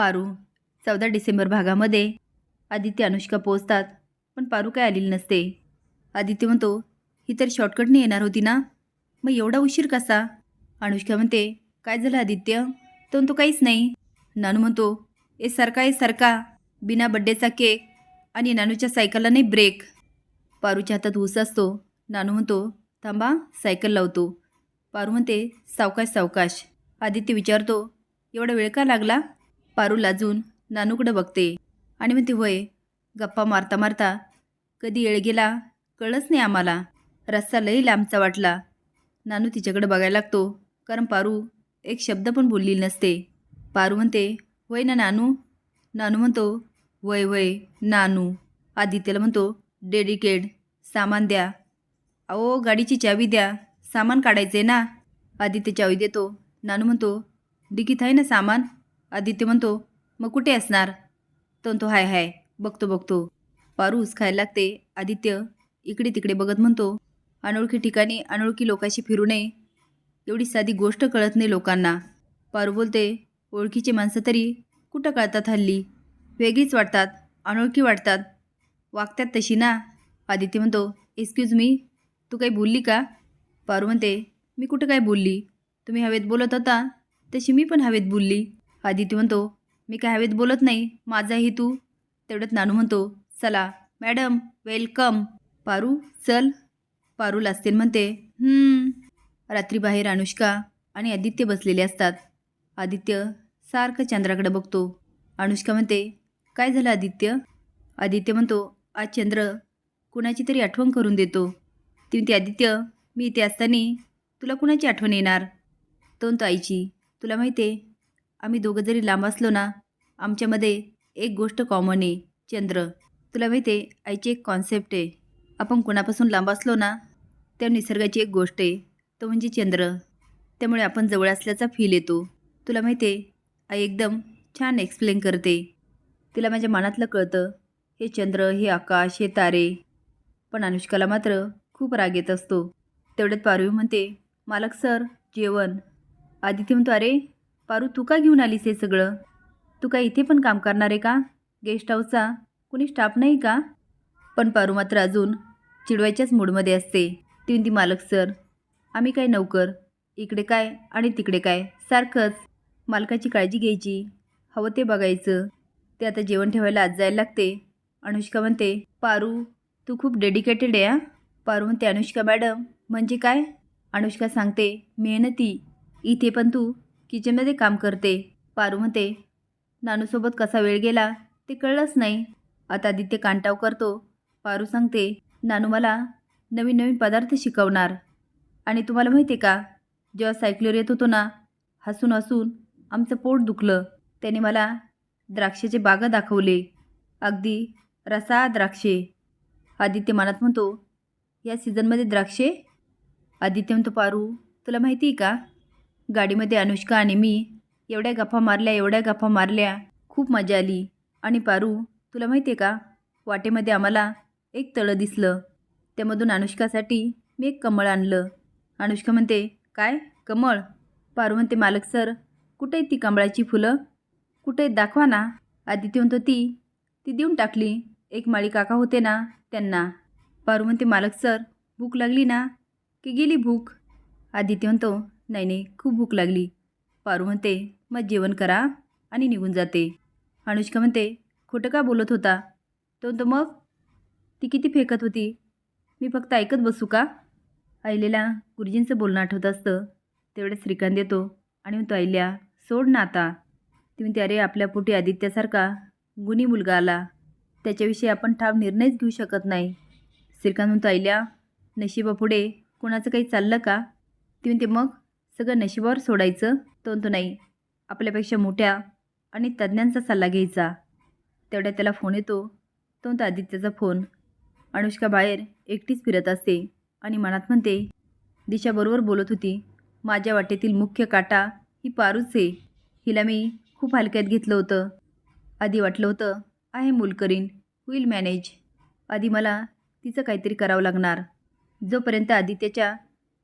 पारू. चौदा डिसेंबर भागामध्ये आदित्य अनुष्का पोचतात पण पारू काय आलेली नसते. आदित्य म्हणतो ही तर शॉर्टकटने येणार होती ना? मग एवढा उशीर कसा? अनुष्का म्हणते काय झालं आदित्य? तो म्हणतो काहीच नाही. नानू म्हणतो ए सारखा ए सारखा बिना बड्डेचा केक आणि नानूच्या सायकलला नाही ब्रेक पारूच्या हातात ऊस असतो. नानू म्हणतो थांबा सायकल लावतो. पारू म्हणते सावकाश सावकाश. आदित्य विचारतो एवढा वेळ का लागला? पारू लाजून नानूकडं बघते. आणि म्हणते होय गप्पा मारता मारता कधी येळ गेला कळच नाही आम्हाला. रस्ता लई लांबचा वाटला. नानू तिच्याकडे बघायला लागतो कारण पारू एक शब्द पण बोलली नसते. पारू म्हणते होय ना नानू? नानू म्हणतो वय वय नानू. आदित्यला म्हणतो डेडिकेड सामान द्या. अहो गाडीची चावी द्या सामान काढायचे ना. आदित्य चावी देतो. नानू म्हणतो डिकीत आहे ना सामान? आदित्य म्हणतो मग कुठे असणार? तो म्हणतो हाय हाय बघतो बघतो. पारूस खायला लागते. आदित्य इकडे तिकडे बघत म्हणतो अनोळखी ठिकाणी अनोळखी लोकांशी फिरू नये. एवढी साधी गोष्ट कळत नाही लोकांना. पारू बोलते ओळखीची माणसं तरी कुठं कळतात हल्ली? वेगळीच वाटतात अनोळखी वाटतात. वागतात तशी ना. आदित्य म्हणतो एक्सक्यूज मी तू काही बोलली का? पारू म्हणते मी कुठं काय बोलली? तुम्ही हवेत बोलत होता तशी मी पण हवेत बोलली. आदित्य म्हणतो मी काय हवेत बोलत नाही. माझा हेतू तेवढ्यात नानू म्हणतो चला मॅडम वेलकम. पारू? चल. पारू लाजतेन म्हणते रात्री बाहेर अनुष्का आणि आदित्य बसलेले असतात. आदित्य सारखं चंद्राकडे बघतो. अनुष्का म्हणते काय झालं आदित्य? आदित्य म्हणतो आज चंद्र कुणाची तरी आठवण करून देतो. ती म्हणते आदित्य मी इथे असताना तुला कुणाची आठवण येणार? तो म्हणतो आईची. तुला माहिती आहे आम्ही दोघं जरी लांब असलो ना आमच्यामध्ये एक गोष्ट कॉमन आहे चंद्र. तुला माहिती आहे आईची एक कॉन्सेप्ट आहे. आपण कुणापासून लांब असलो ना त्या निसर्गाची एक गोष्ट आहे तो म्हणजे चंद्र. त्यामुळे आपण जवळ असल्याचा फील येतो. तुला माहिती आहे आई एकदम छान एक्सप्लेन करते. तिला माझ्या मनातलं कळतं हे चंद्र हे आकाश हे तारे. पण अनुष्काला मात्र खूप राग येत असतो. तेवढ्यात पारवी म्हणते मालक सर जेवण. आदित्य म्हणतो अरे पारू तू का घेऊन आलीस हे सगळं? तू काय इथे पण काम करणार आहे का? गेस्ट हाऊसचा? कुणी स्टाफ नाही का? पण पारू मात्र अजून चिडवायच्याच मूडमध्ये असते. ती म्हणती मालक सर आम्ही काय नौकर? इकडे काय आणि तिकडे काय? सारखंच मालकाची काळजी घ्यायची. हवं ते बघायचं. ते आता जेवण ठेवायला आज जायला लागते. अनुष्का म्हणते पारू तू खूप डेडिकेटेड आहे पारू म्हणते अनुष्का मॅडम म्हणजे काय? अनुष्का सांगते मेहनती. इथे पण तू किचनमध्ये काम करते. पारू म्हणते नानूसोबत कसा वेळ गेला ते कळलंच नाही. आता आदित्य कांटाव करतो. पारू सांगते नानू मला नवीन नवीन पदार्थ शिकवणार. आणि तुम्हाला माहिती आहे का जेव्हा सायकलीवर येत होतो ना हसून हसून आमचं पोट दुखलं. त्याने मला द्राक्षाचे बागा दाखवले. अगदी रसा द्राक्षे. आदित्य मनात म्हणतो या सीझनमध्ये द्राक्षे? आदित्य म्हणतो पारू तुला माहिती आहे का गाडीमध्ये अनुष्का आणि मी एवढ्या गप्पा मारल्या एवढ्या गप्पा मारल्या. खूप मजा आली. आणि पारू तुला माहिती आहे का? वाटेमध्ये आम्हाला एक तळं दिसलं. त्यामधून अनुष्कासाठी मी एक कमळ आणलं. अनुष्का म्हणते काय? कमळ? पारू म्हणते मालक सर कुठे आहेत ती कमळाची फुलं? कुठे आहेत? दाखवा ना. आदित्य म्हणतो ती ती देऊन टाकली. एक माळी काका होते ना त्यांना. पारू म्हणते मालक सर भूक लागली ना? की गेली भूक? आदित्य म्हणतो नाही नाही खूप भूक लागली. पारू म्हणते मग जेवण करा आणि निघून जाते. अनुष्का म्हणते खोटं का बोलत होता? तो तर मग? ती किती फेकत होती? मी फक्त ऐकत बसू का? आईलेला गुरुजींचं बोलणं आठवत असतं. तेवढे श्रीकांत येतो आणि म्हणतो आईल्या सोड ना आता. ती म्हणते अरे आपल्या पोटी आदित्यासारखा गुणी मुलगा आला. त्याच्याविषयी आपण ठाम निर्णयच घेऊ शकत नाही. श्रीकांत म्हणतो आईल्या नशिबापुढे कोणाचं काही चाललं का? ती म्हणते मग? सगळं नशिबावर सोडायचं. तो नाही आपल्यापेक्षा मोठ्या आणि तज्ज्ञांचा सल्ला घ्यायचा. तेवढ्या त्याला फोन येतो. तो आदित्यचा आदित्याचा फोन अनुष्का बाहेर एकटीच फिरत असते आणि मनात म्हणते दिशाबरोबर बोलत होती. माझ्या वाटेतील मुख्य काटा ही पारूच आहे. हिला मी खूप हलक्यात घेतलं होतं. आधी वाटलं होतं आहे मूल करीन होईल मॅनेज आधी मला तिचं काहीतरी करावं लागणार. जोपर्यंत आदित्याच्या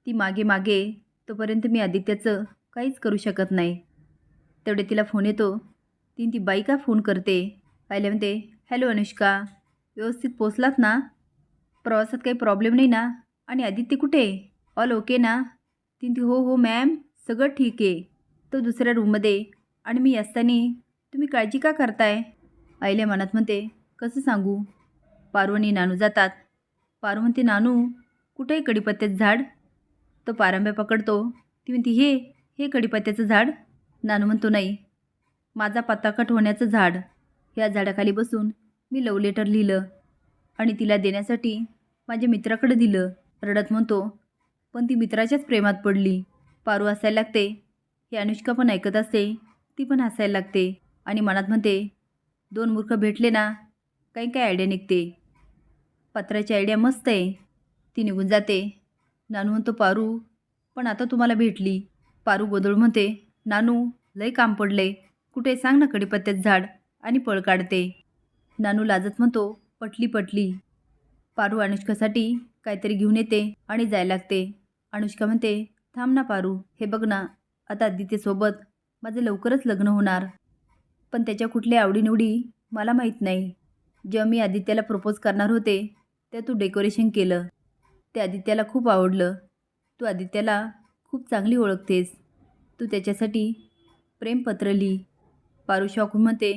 ती मागे मागे तोपर्यंत मी आदित्याचं काहीच करू शकत नाही. तेवढे तिला फोन येतो. तीन ती बाई का फोन करते? पाहिल्या म्हणते हॅलो अनुष्का व्यवस्थित पोचलात ना? प्रवासात काही प्रॉब्लेम नाही ना? आणि आदित्य कुठे? ऑल ओके ना तीन ती हो हो मॅम सगळं ठीक आहे तो दुसऱ्या रूममध्ये आणि मी असताना तुम्ही काळजी का करताय आईल्या मनात म्हणते कसं सांगू? पारू आणि नानू जातात. पारू म्हणते नानू कुठं आहे झाड? तो पारंब्या पकडतो. ती म्हणती हे हे कडीपत्त्याचं झाड. नानू म्हणतो नाही. माझा पत्ताकट होण्याचं झाड. या झाडाखाली बसून मी लव लेटर लिहिलं आणि तिला देण्यासाठी माझ्या मित्राकडे दिलं. रडत म्हणतो पण ती मित्राच्याच प्रेमात पडली. पारू हसायला लागते. हे अनुष्का पण ऐकत असते. ती पण हसायला लागते. आणि मनात म्हणते दोन मूर्ख भेटले ना काही काय आयडिया निघते. पत्राची आयडिया मस्त आहे. ती निघून जाते. नानू म्हणतो पारू पण आता तुम्हाला भेटली. पारू गोदळ म्हणते नानू लय काम पडले. कुठे सांग ना कडीपत्त्यात झाड आणि पळ काढते. नानू लाजत म्हणतो पटली पटली. पारू अनुष्कासाठी काहीतरी घेऊन येते आणि जायला लागते. अनुष्का म्हणते थांब ना पारू हे बघ ना आता आदित्यसोबत माझं लवकरच लग्न होणार. पण त्याच्या कुठल्या आवडीनिवडी मला माहीत नाही. जेव्हा मी आदित्याला प्रपोज करणार होते तेव्हा तू डेकोरेशन केलं. ते आदित्याला खूप आवडलं. तू आदित्याला खूप चांगली ओळखतेस. तू त्याच्यासाठी प्रेमपत्र लिही पारू शॉक म्हणते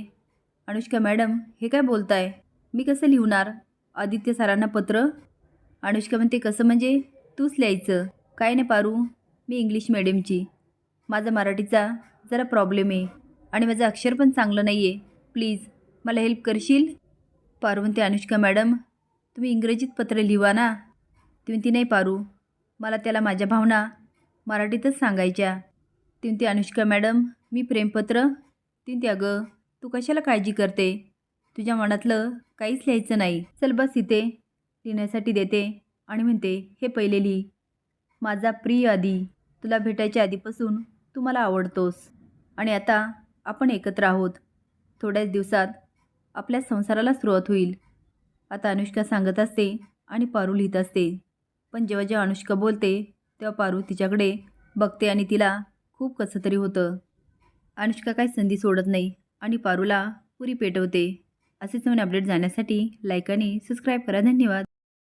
अनुष्का मॅडम हे काय बोलताय? मी कसं लिहणार? आदित्य सरांना पत्र? अनुष्का म्हणते कसं म्हणजे? तूच लिहायचं. काय नाही पारू. मी इंग्लिश मिडियमची माझा मराठीचा जरा प्रॉब्लेम आहे आणि माझं अक्षर पण चांगलं नाही आहे प्लीज मला हेल्प करशील? पारू म्हणते अनुष्का मॅडम तुम्ही इंग्रजीत पत्र लिहा ना. ती म्हणती नाही पारू. मला त्याला माझ्या भावना मराठीतच सांगायच्या. ती म्हणते अनुष्का मॅडम मी प्रेमपत्र. ती म्हणते अगं तू कशाला काळजी करते? तुझ्या मनातलं काहीच लिहायचं नाही. चल बस इथे. लिहिण्यासाठी देते. आणि म्हणते हे पहिले लिही माझा प्रिय आधी तुला भेटायच्या आधीपासून तू मला आवडतोस. आणि आता आपण एकत्र आहोत. थोड्याच दिवसात आपल्या संसाराला सुरुवात होईल आता अनुष्का सांगत असते आणि पारू लिहित असते. पण जेव्हा जेव्हा अनुष्का बोलते तेव्हा पारू तिच्याकडे बघते आणि तिला खूप कसं तरी होतं. अनुष्का काही संधी सोडत नाही आणि पारूला पुरी पेटवते. असेच नवीन अपडेट जाण्यासाठी लाईक आणि सबस्क्राईब करा. धन्यवाद.